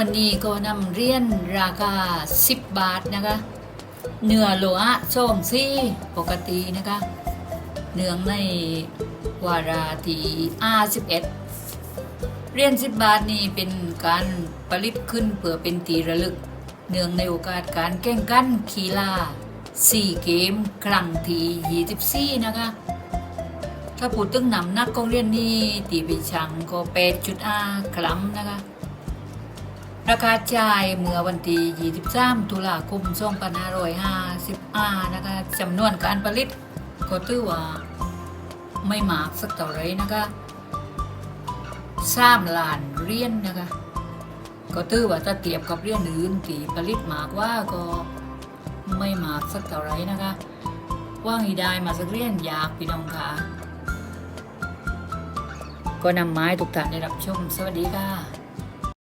วันนี้ก็นำเรียนราคา 10 บาทนะคะ เนื้อโลหะช่องซี่ปกตินะคะ เนื่องในวาราที่51เรียน 10 บาทนี้เป็นการผลิตขึ้นเพื่อเป็นตีระลึก เนื่องในโอกาสการแข่งขันกีฬา4 เกมครั้งที่24 นะคะ ถ้าพูดถึงนำนักของเรียนนี้ตีไปชังก็8.5กรัมนะคะ ราคาจ่ายเมื่อวันที่23ตุลาคม2555นะคะจำนวนการผลิตก็ถือว่าไม่มากสักเท่าไรนะคะ3ล้านเรียนนะคะ ก็ถือว่าถ้าเทียบกับเรียญอื่นที่ผลิตมากว่าก็ไม่มากสักเท่าไรนะคะว่างอีได้มาสักเรียญอยากพี่น้องค่ะ ก็นำไม้ทุกท่านได้รับชม สวัสดีค่ะ